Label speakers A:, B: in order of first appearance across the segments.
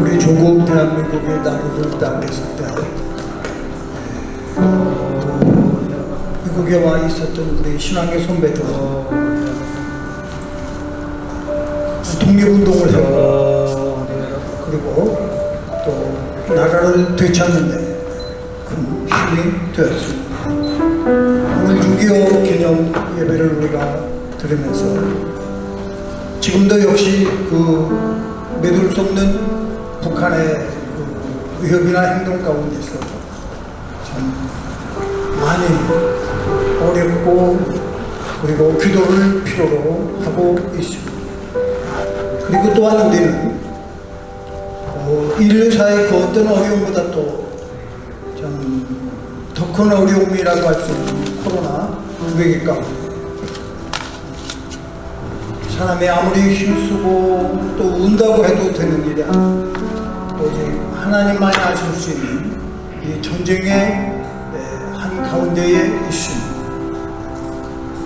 A: 우리 조국 대한민국의 나라를 따랐을 때 미국에 와 있었던 우리 신앙의 선배들 독립운동을 하고 그리고 또 나라를 되찾는데 큰 힘이 되었습니다. 오늘 6.25 기념 예배를 우리가 들으면서 지금도 역시 그수 없는 북한의 그 위협이나 행동 가운데서 참 많이 어렵고 그리고 기도를 필요로 하고 있습니다. 그리고 또 한 우리는 어, 인류사의 그 어떤 어려움보다 또참 더큰 어려움이라고 할 수 있는 코로나 위기 가운데 사람이 아무리 힘쓰고 또 운다고 해도 되는 일이 아니고 오직 하나님만이 아실 수 있는 이 전쟁의 에, 한 가운데에 있습니다.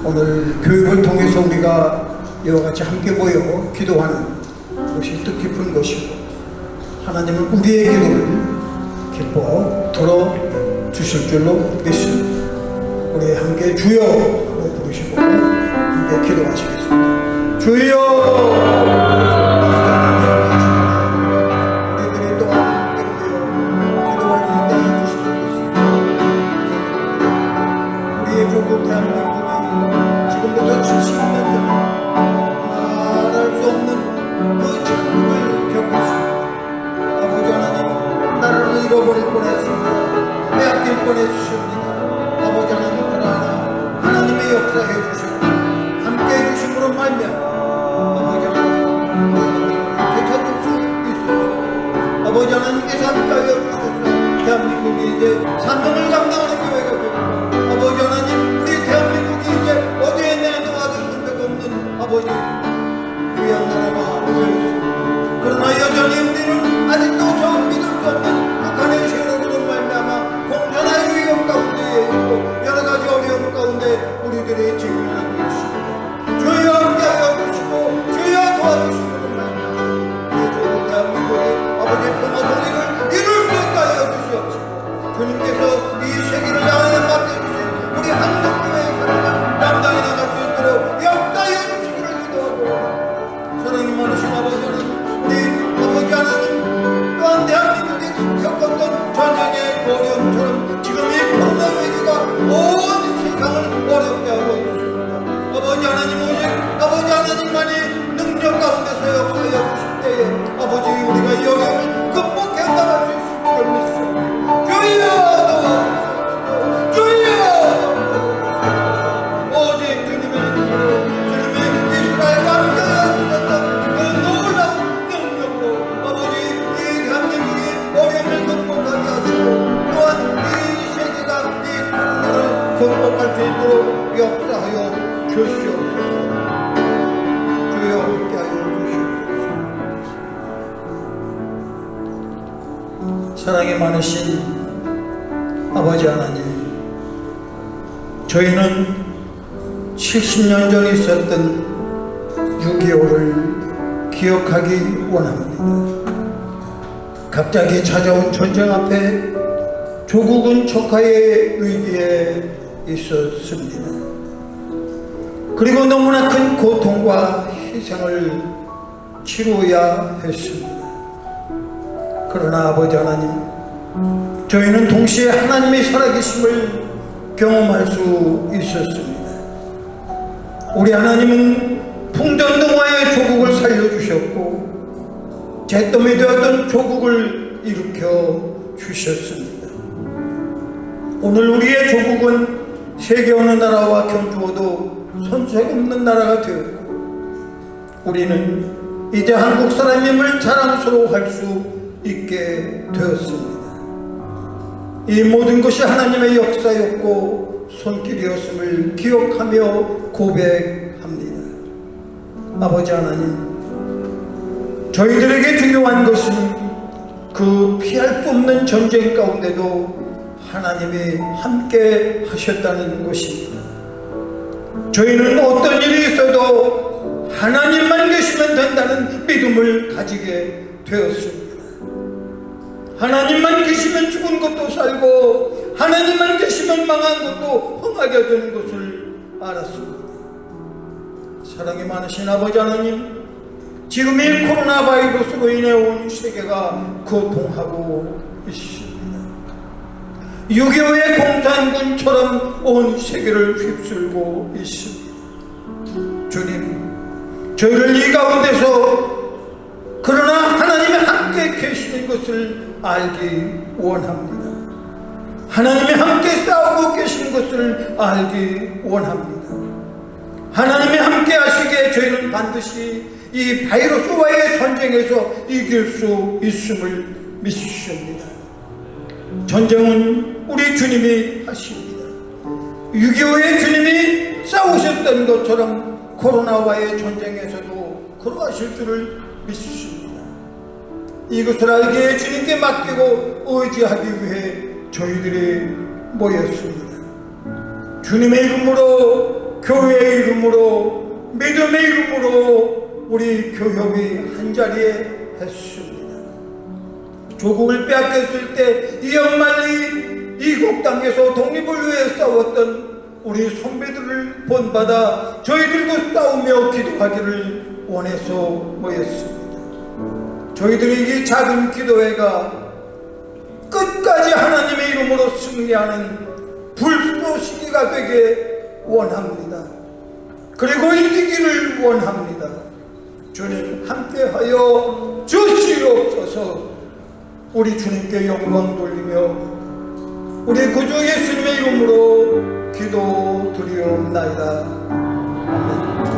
A: 오늘 교육을 통해서 우리가 이와 같이 함께 모여 기도하는 것이 뜻깊은 것이고 하나님은 우리의 기도를 기뻐 들어주실 줄로 믿습니다. 우리 함께 주여 부르시고 함께 기도하시겠습니다. 주여 우리들이 또한 함께 모여 기도할 수 있게 해주시는 것입니다. 우리의 조국 대한민국이 지금부터 70년 전 말할 수 없는 그 잃어버릴 뻔했습니다. 빼앗길 뻔했습니다. 하나님께서 함께하여 주셔서 대한민국이 이제 사명을 감당하는 교회가 되고 아버지 하나님 우리 대한민국이 이제 어디에 내도 아들 선택 없는 아버지 귀한 나라가 되었습니다. 그러나 여전히 우리는 아직도 저 믿을 수 없는 북한의 세력으로 말미암아 공존의 위협 가운데에 있고 여러 가지 어려움 가운데 우리들이 직면 극복할 수 있도록 역사하여 주시옵소서 주여 함께하여 주시옵소서 사랑이 많으신 아버지 하나님 저희는 70년 전 있었던 6.25를 기억하기 원합니다. 갑자기 찾아온 전쟁 앞에 조국은 척하의 위기에 있었습니다. 그리고 너무나 큰 고통과 희생을 치루어야 했습니다. 그러나 아버지 하나님, 저희는 동시에 하나님의 살아계심을 경험할 수 있었습니다. 우리 하나님은 풍전등화의 조국을 살려주셨고 잿더미 되었던 조국을 일으켜 주셨습니다. 오늘 우리의 조국은 세계 어느 나라와 견주어도 손색 없는 나라가 되었고 우리는 이제 한국 사람임을 자랑스러워할 수 있게 되었습니다. 이 모든 것이 하나님의 역사였고 손길이었음을 기억하며 고백합니다. 아버지 하나님, 저희들에게 중요한 것은 그 피할 수 없는 전쟁 가운데도 하나님이 함께 하셨다는 것입니다. 저희는 어떤 일이 있어도 하나님만 계시면 된다는 믿음을 가지게 되었습니다. 하나님만 계시면 죽은 것도 살고 하나님만 계시면 망한 것도 흥하게 되는 것을 알았습니다. 사랑이 많으신 아버지 하나님 지금 이 코로나 바이러스로 인해 온 세계가 고통하고 있습니다. 6.25의 공산군처럼 온 세계를 휩쓸고 있습니다. 주님, 저희를 이 가운데서 그러나 하나님이 함께 계시는 것을 알기 원합니다. 하나님이 함께 싸우고 계신 것을 알기 원합니다. 하나님이 함께 하시기에 저희는 반드시 이 바이러스와의 전쟁에서 이길 수 있음을 믿습니다. 전쟁은 우리 주님이 하십니다. 6.25의 주님이 싸우셨던 것처럼 코로나와의 전쟁에서도 그러하실 줄을 믿습니다. 이것을 알기에 주님께 맡기고 의지하기 위해 저희들이 모였습니다. 주님의 이름으로 교회의 이름으로 믿음의 이름으로 우리 교협이 한자리에 했습니다. 조국을 빼앗겼을 때이 연말리 이국 땅에서 독립을 위해 싸웠던 우리 선배들을 본받아 저희들도 싸우며 기도하기를 원해서 모였습니다. 저희들이 이 작은 기도회가 끝까지 하나님의 이름으로 승리하는 불쏘시기가 되게 원합니다. 그리고 이기기를 원합니다. 주님 함께하여 주시옵소서 우리 주님께 영광 돌리며 우리 구주 예수님의 이름으로 기도 드리옵나이다. 아멘.